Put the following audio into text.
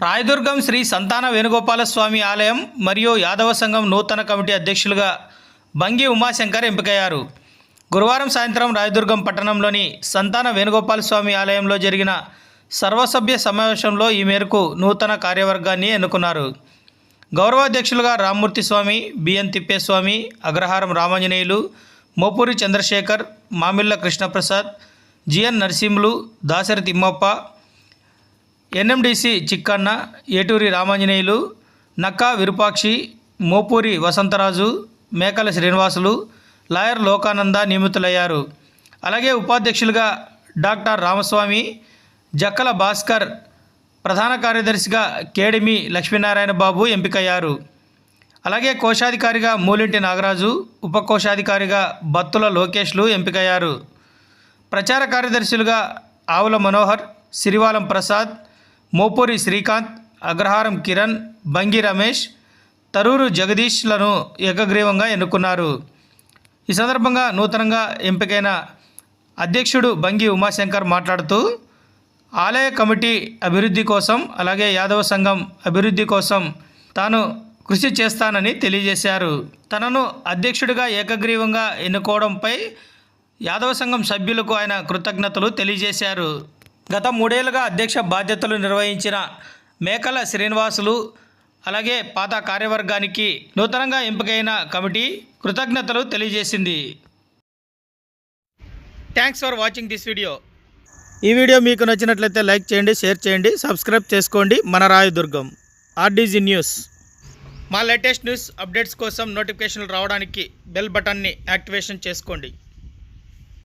రాయదుర్గం శ్రీ సంతాన వేణుగోపాల స్వామి ఆలయం మరియు యాదవ సంఘం నూతన కమిటీ అధ్యక్షులుగా బంగి ఉమాశంకర్ ఎంపికయ్యారు. గురువారం సాయంత్రం రాయదుర్గం పట్టణంలోని సంతాన వేణుగోపాల స్వామి ఆలయంలో జరిగిన సర్వసభ్య సమావేశంలో ఈ మేరకు నూతన కార్యవర్గాన్ని ఎన్నుకున్నారు. గౌరవాధ్యక్షులుగా Rammurthy Swamy B N Tippeswamy Agraharam Ramanjaneyulu Mopuri Chandrasekhar Mamilla Krishnaprasad G N Narasimhulu Dasari Thimmappa NMDC Chikkanna Eturi Ramanjaneyulu Nakka Virupakshi Mopuri Vasantharaju Mekala Srinivasulu lawyer Lokananda నియమితులయ్యారు. అలాగే ఉపాధ్యక్షులుగా డాక్టర్ రామస్వామి జక్కల భాస్కర్ ప్రధాన కార్యదర్శిగా కేడిమి లక్ష్మీనారాయణ బాబు ఎంపికయ్యారు. అలాగే కోశాధికారిగా మూలింటి నాగరాజు ఉపకోశాధికారిగా బత్తుల లోకేష్లు ఎంపికయ్యారు. ప్రచార కార్యదర్శులుగా ఆవుల మనోహర్ సిరివాలం ప్రసాద్ మోపూరి శ్రీకాంత్ అగ్రహారం కిరణ్ బంగి రమేష్ తరూరు జగదీష్లను ఏకగ్రీవంగా ఎన్నుకున్నారు. ఈ సందర్భంగా నూతనంగా ఎంపికైన అధ్యక్షుడు బంగి ఉమాశంకర్ మాట్లాడుతూ ఆలయ కమిటీ అభివృద్ధి కోసం అలాగే యాదవ సంఘం అభివృద్ధి కోసం తాను కృషి చేస్తానని తెలియజేశారు. తనను అధ్యక్షుడిగా ఏకగ్రీవంగా ఎన్నుకోవడంపై యాదవ సంఘం సభ్యులకు ఆయన కృతజ్ఞతలు తెలియజేశారు. గత మూడేళ్ళుగా అధ్యక్ష బాధ్యతలు నిర్వహించిన మేకల శ్రీనివాసులు అలాగే పాత కార్యవర్గానికి నూతనంగా ఎంపికైన కమిటీ కృతజ్ఞతలు తెలియజేసింది. Thanks for watching this video ఈ వీడియో మీకు నచ్చినట్లయితే లైక్ చేయండి షేర్ చేయండి సబ్స్క్రైబ్ చేసుకోండి. మన రాయదుర్గం ఆర్డీజీ న్యూస్. మా లేటెస్ట్ న్యూస్ అప్డేట్స్ కోసం నోటిఫికేషన్లు రావడానికి బెల్ బటన్ని యాక్టివేషన్ చేసుకోండి.